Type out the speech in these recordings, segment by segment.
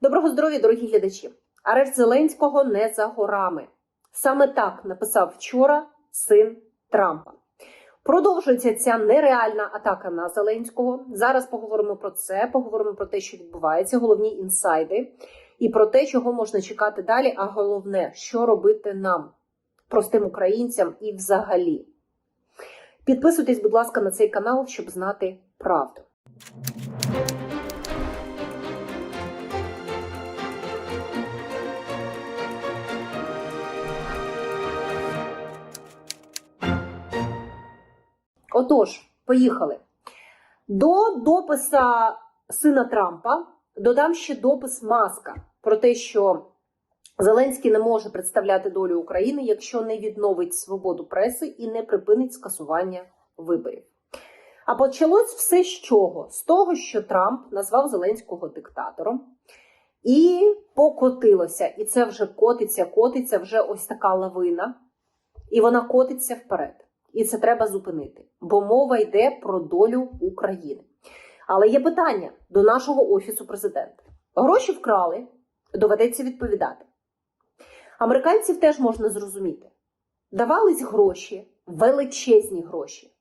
Доброго здоров'я, дорогі глядачі! Арешт Зеленського не за горами. Саме так написав вчора син Трампа. Продовжується ця нереальна атака на Зеленського. Зараз поговоримо про це, поговоримо про те, що відбувається, головні інсайди, і про те, чого можна чекати далі. А головне, що робити нам, простим українцям і взагалі. Підписуйтесь, будь ласка, на цей канал, щоб знати правду. Отож, поїхали. До дописа сина Трампа додам ще допис Маска про те, що Зеленський не може представляти долю України, якщо не відновить свободу преси і не припинить скасування виборів. А почалось все з чого? З того, що Трамп назвав Зеленського диктатором. І покотилося. І це вже котиться, котиться, вже ось така лавина. І вона котиться вперед. І це треба зупинити, бо мова йде про долю України. Але є питання до нашого офісу президента: гроші вкрали, доведеться відповідати. Американців теж можна зрозуміти. Давались гроші, величезні гроші.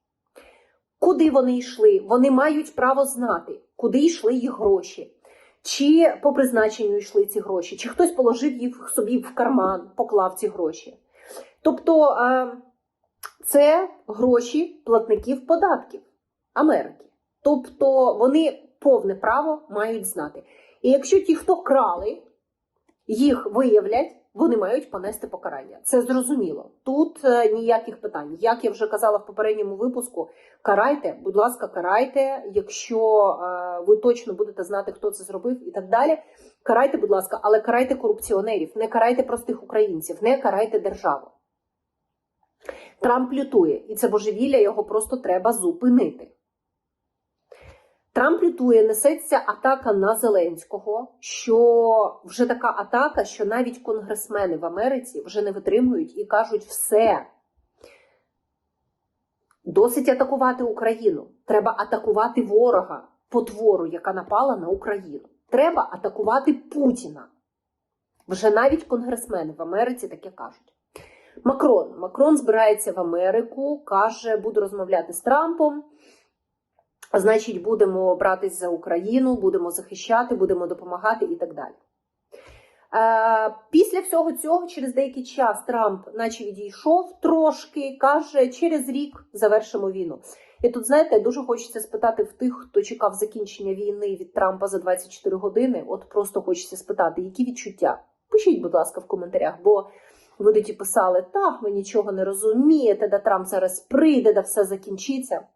Куди вони йшли? Вони мають право знати, куди йшли їх гроші, чи по призначенню йшли ці гроші, чи хтось положив їх собі в карман, поклав ці гроші. Тобто. Це гроші платників податків Америки. Тобто вони повне право мають знати. І якщо ті, хто крали, їх виявлять, вони мають понести покарання. Це зрозуміло. Тут е, ніяких питань. Як я вже казала в попередньому випуску, карайте, будь ласка, карайте, якщо е, ви точно будете знати, хто це зробив, і так далі. Карайте, будь ласка, але карайте корупціонерів, не карайте простих українців, не карайте державу. Трамп лютує, і це божевілля його просто треба зупинити. Трамп лютує, несеться атака на Зеленського, що вже така атака, що навіть конгресмени в Америці вже не витримують і кажуть, все. Досить атакувати Україну. Треба атакувати ворога, потвору, яка напала на Україну. Треба атакувати Путіна. Вже навіть конгресмени в Америці таке кажуть. Макрон. Макрон збирається в Америку, каже, буду розмовляти з Трампом. Значить, будемо братись за Україну, будемо захищати, будемо допомагати і так далі. Е, після всього цього, через деякий час, Трамп, наче відійшов трошки, каже, через рік завершимо війну. І тут, знаєте, дуже хочеться спитати в тих, хто чекав закінчення війни від Трампа за 24 години. От просто хочеться спитати, які відчуття. Пишіть, будь ласка, в коментарях, бо тоді писали, так, ви нічого не розумієте, да Трамп зараз прийде, да все закінчиться.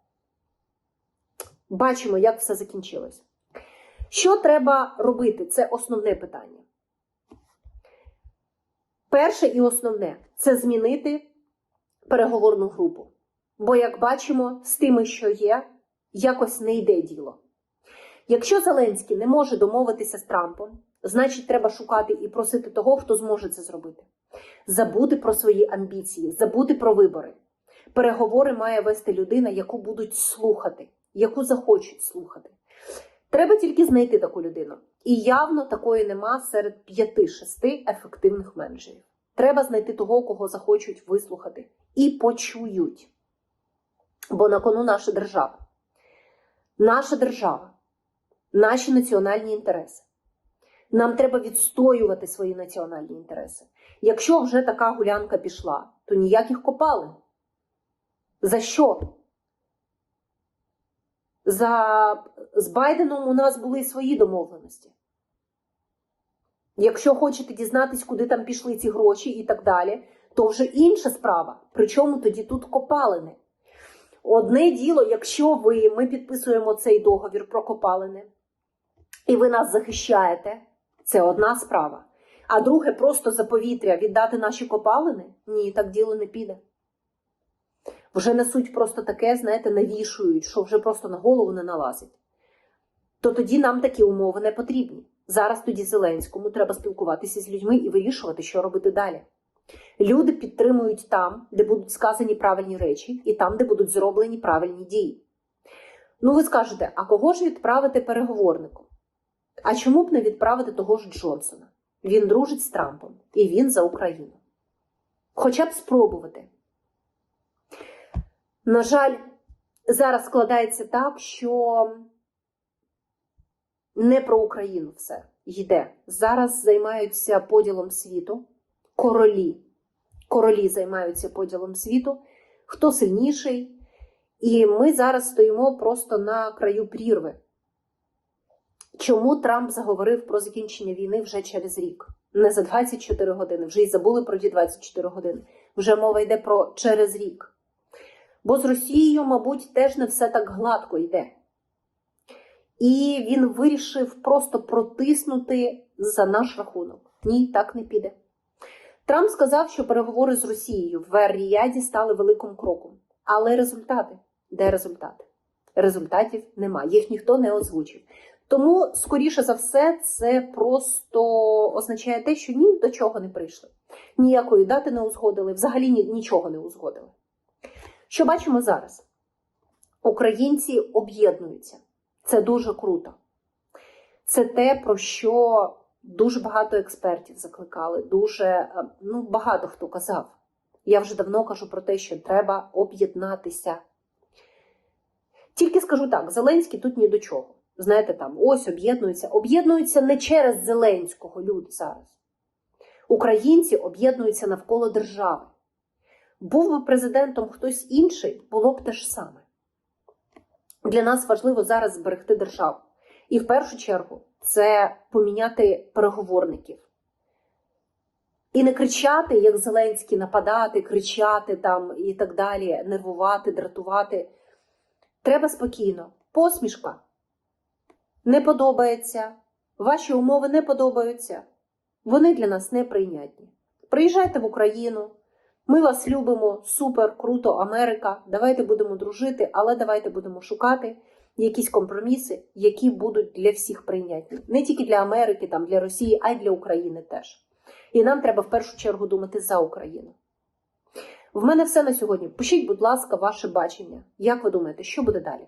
Бачимо, як все закінчилось. Що треба робити? Це основне питання. Перше і основне це змінити переговорну групу. Бо, як бачимо, з тими, що є, якось не йде діло. Якщо Зеленський не може домовитися з Трампом, значить, треба шукати і просити того, хто зможе це зробити. Забути про свої амбіції, забути про вибори. Переговори має вести людина, яку будуть слухати, яку захочуть слухати. Треба тільки знайти таку людину. І явно такої нема серед п'яти-шести ефективних менеджерів. Треба знайти того, кого захочуть вислухати і почують. Бо на кону наша держава. Наша держава, наші національні інтереси. Нам треба відстоювати свої національні інтереси. Якщо вже така гулянка пішла, то ніяких копалин. За що? За... З Байденом у нас були свої домовленості. Якщо хочете дізнатись, куди там пішли ці гроші і так далі, то вже інша справа. Причому тоді тут копалини. Одне діло, якщо ви, ми підписуємо цей договір про копалини, і ви нас захищаєте, це одна справа. А друге, просто за повітря віддати наші копалини? Ні, так діло не піде. Вже несуть просто таке, знаєте, навішують, що вже просто на голову не налазить. То тоді нам такі умови не потрібні. Зараз тоді Зеленському треба спілкуватися з людьми і вирішувати, що робити далі. Люди підтримують там, де будуть сказані правильні речі, і там, де будуть зроблені правильні дії. Ну, ви скажете, а кого ж відправити переговорником? А чому б не відправити того ж Джонсона? Він дружить з Трампом і він за Україну. Хоча б спробувати. На жаль, зараз складається так, що не про Україну все йде. Зараз займаються поділом світу. Королі. Королі займаються поділом світу. Хто сильніший? І ми зараз стоїмо просто на краю прірви. Чому Трамп заговорив про закінчення війни вже через рік? Не за 24 години, вже й забули про ті 24 години. Вже мова йде про через рік. Бо з Росією, мабуть, теж не все так гладко йде. І він вирішив просто протиснути за наш рахунок. Ні, так не піде. Трамп сказав, що переговори з Росією в Ер-Ріяді стали великим кроком. Але результати? Де результати? Результатів немає, їх ніхто не озвучив. Тому, скоріше за все, це просто означає те, що ні до чого не прийшли. Ніякої дати не узгодили, взагалі нічого не узгодили. Що бачимо зараз? Українці об'єднуються. Це дуже круто. Це те, про що дуже багато експертів закликали, дуже е, ну, багато хто казав. Я вже давно кажу про те, що треба об'єднатися. Тільки скажу так: Зеленський тут ні до чого. Знаєте, там ось об'єднуються. Об'єднуються не через Зеленського люди зараз. Українці об'єднуються навколо держави. Був би президентом хтось інший, було б те ж саме. Для нас важливо зараз зберегти державу. І в першу чергу це поміняти переговорників. І не кричати, як Зеленський, нападати, кричати там і так далі, нервувати, дратувати. Треба спокійно. Посмішка. Не подобається. Ваші умови не подобаються. Вони для нас неприйнятні. Приїжджайте в Україну. Ми вас любимо, супер, круто, Америка. Давайте будемо дружити, але давайте будемо шукати якісь компроміси, які будуть для всіх прийнятні. Не тільки для Америки, там, для Росії, а й для України теж. І нам треба в першу чергу думати за Україну. В мене все на сьогодні. Пишіть, будь ласка, ваше бачення. Як ви думаєте, що буде далі?